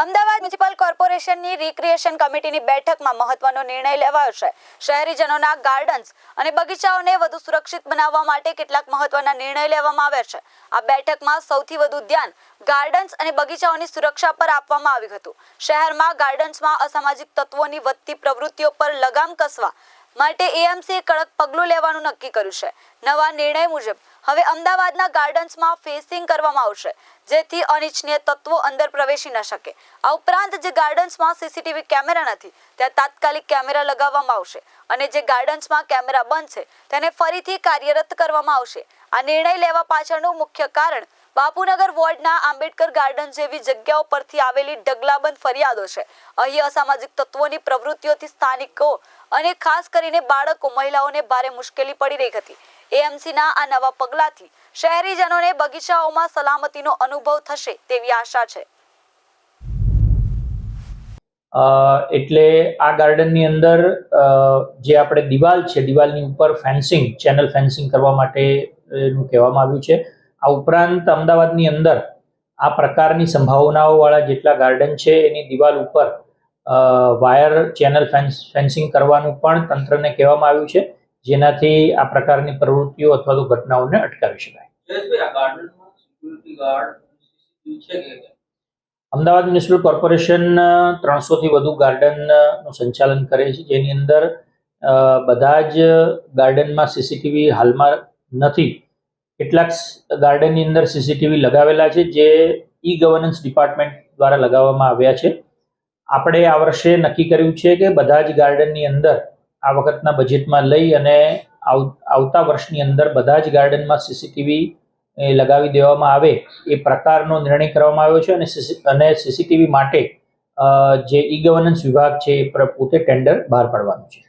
Ahmedabad municipal કોર્પોરેશનની recreation કમિટીની બેઠકમાં મહત્વનો નિર્ણય લેવાયો છે. શહેરીજનોના ગાર્ડન્સ અને બગીચાઓને વધુ સુરક્ષિત બનાવવા માટે કેટલાક મહત્વના નિર્ણય લેવામાં આવ્યા છે. આ બેઠકમાં સૌથી વધુ ધ્યાન ગાર્ડન્સ અને બગીચાઓની સુરક્ષા પર આપવામાં આવ્યું હતું. શહેરમાં ગાર્ડન્સમાં અસામાજિક તત્વોની વધતી પ્રવૃત્તિઓ પર લગામ કસવા માટે એએમસીએ કડક પગલું લેવાનું નક્કી કર્યું છે. નવા નિર્ણય મુજબ હવે અમદાવાદના ગાર્ડન્સમાં ફેસિંગ કરવામાં આવશે, જેથી અનિચ્છનીય તત્વો અંદર પ્રવેશી ન શકે. આ ઉપરાંત જે ગાર્ડન્સમાં સીસીટીવી કેમેરા નથી, ત્યાં તાત્કાલિક કેમેરા લગાવવામાં આવશે અને જે ગાર્ડન્સમાં કેમેરા બંધ છે, તેને ફરીથી કાર્યરત કરવામાં આવશે. આ નિર્ણય લેવા પાછળનું મુખ્ય કારણ, બાપુનગર વોર્ડના આંબેડકર ગાર્ડન જેવી જગ્યાઓ પરથી આવેલી ઢગલાબંધ ફરિયાદો છે. અહીં અસામાજિક તત્વોની પ્રવૃત્તિઓથી સ્થાનિકો અને ખાસ કરીને બાળકો, મહિલાઓને ભારે મુશ્કેલી પડી રહી હતી. એએમસીના આ નવા પગલાથી શહેરીજનોને બગીચાઓમાં સલામતીનો અનુભવ થશે તેવી આશા છે. એટલે આ ગાર્ડનની અંદર જે આપણે દિવાલ છે, દિવાલની ઉપર ફેન્સિંગ, ચેનલ ફેન્સિંગ કરવા માટેનું કહેવામાં આવ્યું છે. આ ઉપરાંત અમદાવાદની અંદર આ પ્રકારની સંભાવનાઓવાળા જેટલા ગાર્ડન છે, એની દિવાલ ઉપર વાયર ચેનલ ફેન્સિંગ કરવાનું પણ તંત્રને કહેવામાં આવ્યું છે. જેનાથી આ પ્રકારની પ્રવૃત્તિઓ અથવા તો ઘટનાઓને અટકાવી શકાય. અમદાવાદ મ્યુનિસિપલ કોર્પોરેશન ત્રણસોથી વધુ ગાર્ડનનું સંચાલન કરે છે. જેની અંદર બધા જ ગાર્ડનમાં સીસીટીવી હાલમાં નથી. કેટલાક ગાર્ડનની અંદર સીસીટીવી લગાવેલા છે જે ઈ ગવર્નન્સ ડિપાર્ટમેન્ટ દ્વારા લગાવવામાં આવ્યા છે. આપણે આ વર્ષે નક્કી કર્યું છે કે બધા જ ગાર્ડનની અંદર આ વખતના બજેટમાં લઈ અને આવ- આવતા વર્ષની અંદર બધા જ ગાર્ડનમાં સીસીટીવી લગાવી દેવામાં આવે એ પ્રકારનો નિર્ણય કરવામાં આવ્યો છે અને અને સીસીટીવી માટે જે ઈ ગવર્નન્સ વિભાગ છે એ પોતે ટેન્ડર બહાર પાડવાનું છે.